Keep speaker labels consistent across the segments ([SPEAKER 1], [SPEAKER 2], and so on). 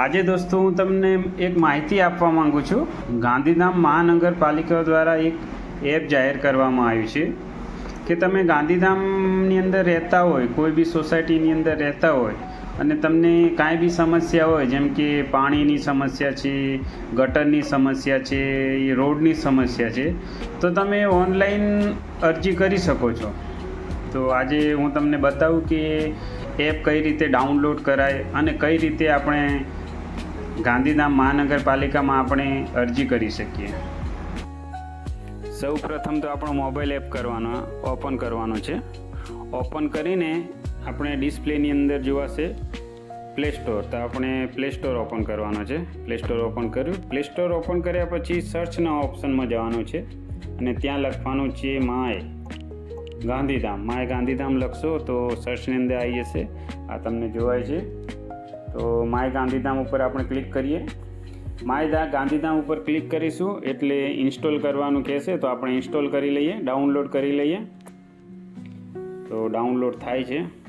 [SPEAKER 1] આજે દોસ્તો હું તમને એક માહિતી આપવા માગું છું. ગાંધીધામ મહાનગરપાલિકા દ્વારા એક એપ જાહેર કરવામાં આવ્યું છે કે તમે ગાંધીધામની અંદર રહેતા હોય, કોઈ બી સોસાયટીની અંદર રહેતા હોય અને તમને કાંઈ બી સમસ્યા હોય, જેમ કે પાણીની સમસ્યા છે, ગટરની સમસ્યા છે રોડની સમસ્યા છે, તો તમે ઓનલાઈન અરજી કરી શકો છો. તો આજે હું તમને બતાવું કે એપ કઈ રીતે ડાઉનલોડ કરાય અને કઈ રીતે આપણે ગાંધીધામ મહાનગરપાલિકામાં આપણે અરજી કરી શકીએ. સૌ પ્રથમ તો આપણો મોબાઈલ એપ કરવાનો, ઓપન કરવાનો છે. ઓપન કરીને આપણે ડિસ્પ્લેની અંદર જોવાશે પ્લે સ્ટોર તો આપણે પ્લે સ્ટોર ઓપન કરવાનો છે. પ્લે સ્ટોર ઓપન કર્યું. પ્લે સ્ટોર ઓપન કર્યા પછી સર્ચના ઓપ્શનમાં જવાનું છે અને ત્યાં લખવાનું છે માય ગાંધીધામ. માય ગાંધીધામ લખશો તો સર્ચની અંદર આવી જશે. આ તમને જોવાય છે. તો માય ગાંધીધામ ઉપર આપણે ક્લિક કરીએ. માય ગાંધીધામ ઉપર ક્લિક કરીશું, એટલે ઇન્સ્ટોલ કરવાનું કહેશે, તો આપણે ઇન્સ્ટોલ કરી લઈએ, ડાઉનલોડ કરી લઈએ. તો ડાઉનલોડ થાય છે.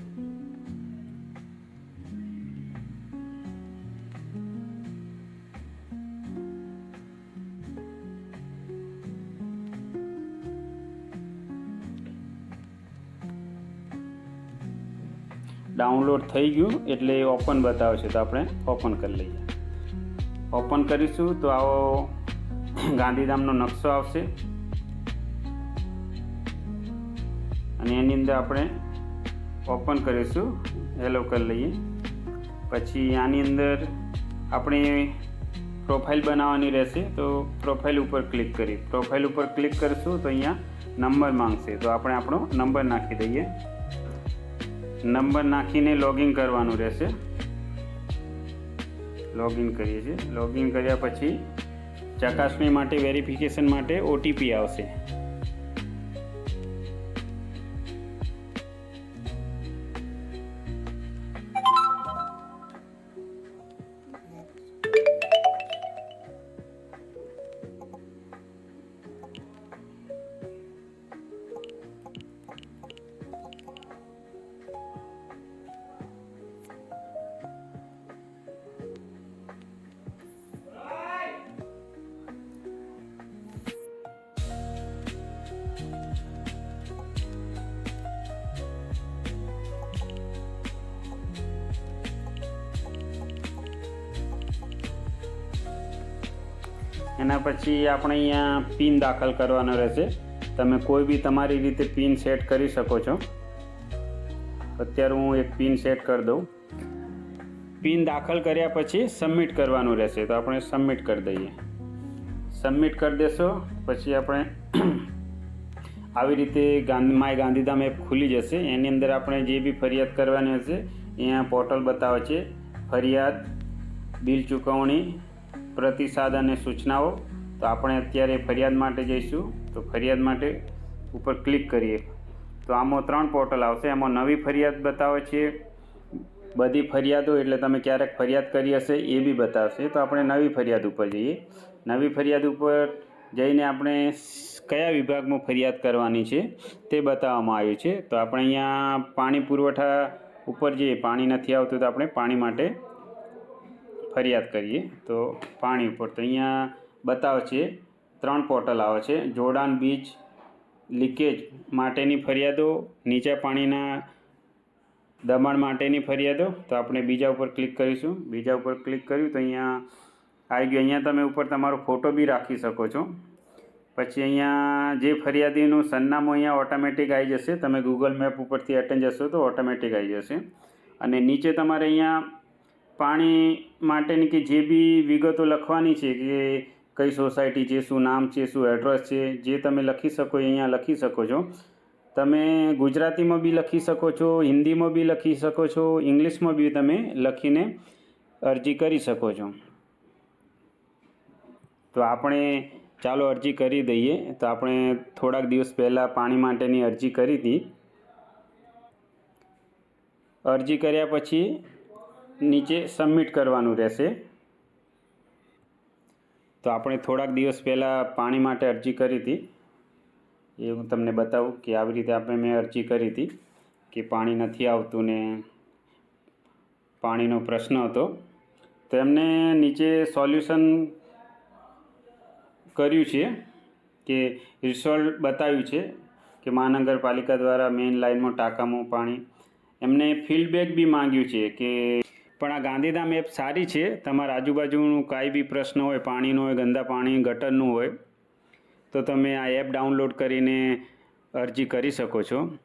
[SPEAKER 1] ડાઉનલોડ થઈ ગયું એટલે એ ઓપન બતાવે છે તો આપણે ઓપન કરી લઈએ. ઓપન કરીશું તો આવો ગાંધીધામનો નકશો આવશે. અને એની અંદર આપણે ઓપન કરીશું. હેલો કરી લઈએ. પછી આની અંદર આપણે પ્રોફાઇલ બનાવવાની રહેશે. તો પ્રોફાઇલ ઉપર ક્લિક કરી પ્રોફાઇલ ઉપર ક્લિક કરીશું તો અહીંયા નંબર માંગશે. તો આપણે આપણો નંબર નાખી દઈએ. નંબર નાખીને લોગિન કરવાનું રહેશે. લોગિન કરીએ છીએ. લોગિન કર્યા પછી ચકાસણી માટે વેરિફિકેશન માટે ઓટીપી આવશે. એના પછી આપણે અહીંયા પિન દાખલ કરવાનો રહેશે. તમે કોઈ બી તમારી રીતે પિન સેટ કરી શકો છો. અત્યારે હું એક પિન સેટ કરી દઉં. પિન દાખલ કર્યા પછી સબમિટ કરવાનું રહેશે. તો આપણે સબમિટ કરી દઈએ. સબમિટ કરી દેશો. પછી આપણે આવી રીતે ગાંધી માય ગાંધીધામ એપ ખુલી જશે. એની અંદર આપણે જે બી ફરિયાદ કરવાની હશે, અહીંયા પોર્ટલ બતાવે છે. ફરિયાદ, બિલ ચૂકવણી પ્રતિસાદ અને સૂચનાઓ. તો આપણે અત્યારે ફરિયાદ માટે જઈશું. તો ફરિયાદ માટે ઉપર ક્લિક કરીએ. તો આમાં ત્રણ પોર્ટલ આવશે. એમાં નવી ફરિયાદ બતાવે છે. બધી ફરિયાદો એટલે તમે ક્યારેક ફરિયાદ કરી હશે એ બી બતાવશે. તો આપણે નવી ફરિયાદ ઉપર જઈએ. નવી ફરિયાદ ઉપર જઈને આપણે કયા વિભાગમાં ફરિયાદ કરવાની છે તે બતાવવામાં આવ્યું છે. તો આપણે અહીંયા પાણી પુરવઠા ઉપર જઈએ. પાણી નથી આવતું તો આપણે પાણી માટે ફરિયાદ કરીએ, તો પાણી ઉપર. તો અહીંયા બતાવે છે, ત્રણ પોર્ટલ આવે છે. જોડાણ, બીજ, લીકેજ માટેની ફરિયાદો, નીચા પાણીના દબાણ માટેની ફરિયાદો. તો આપણે બીજા ઉપર ક્લિક કરીશું. બીજા ઉપર ક્લિક કર્યું તો અહીંયા આવી ગયું. અહીંયા તમે ઉપર તમારો ફોટો બી રાખી શકો છો. પછી અહીંયા જે ફરિયાદીનું સરનામું અહીંયા ઓટોમેટિક આવી જશે. તમે ગૂગલ મેપ ઉપરથી અટેન્ડ જશો તો ઓટોમેટિક આવી જશે. અને નીચે તમારે અહીંયા પાણી માટેની કે જે બી વિગતો લખવાની છે કે કઈ સોસાયટી છે, શું નામ છે, શું એડ્રેસ છે, જે તમે લખી શકો, અહીંયા લખી શકો છો. તમે ગુજરાતીમાં બી લખી શકો છો, હિન્દીમાં બી લખી શકો છો, ઇંગ્લિશમાં બી તમે લખીને અરજી કરી શકો છો. તો આપણે ચાલો અરજી કરી દઈએ. તો આપણે થોડાક દિવસ પહેલાં પાણી માટેની અરજી કરી હતી. અરજી કર્યા પછી નીચે સબમિટ કરવાનું રહેશે. તો આપણે થોડાક દિવસ પહેલાં પાણી માટે અરજી કરી હતી. એ હું તમને બતાવું કે આવી રીતે આપણે મેં અરજી કરી હતી કે પાણી નથી આવતું ને પાણીનો પ્રશ્ન હતો. તો એમને નીચે સોલ્યુશન કર્યું છે કે રિઝલ્ટ બતાવ્યું છે કે મહાનગરપાલિકા દ્વારા મેઇન લાઇનમાં ટાંકામાં પાણી. એમને ફીડબેક બી માંગ્યું છે કે પણ આ ગાંધીધામ એપ સારી છે. તમારા આજુબાજુનું કાંઈ બી પ્રશ્ન હોય, પાણીનો હોય, ગંદા પાણી, ગટરનું હોય, તો તમે આ એપ ડાઉનલોડ કરીને અરજી કરી શકો છો.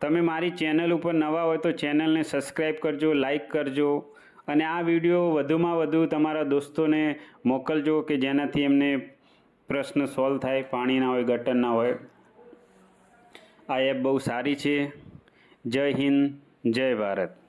[SPEAKER 1] તમે મારી ચેનલ ઉપર નવા હોય તો ચેનલને સબસ્ક્રાઈબ કરજો લાઈક કરજો અને આ વીડિયો વધુમાં વધુ તમારા દોસ્તોને મોકલજો કે જેનાથી એમને પ્રશ્ન સોલ્વ થાય, પાણીના હોય, ગટરના હોય. આ એપ બહુ સારી છે. જય હિન્દ, જય ભારત.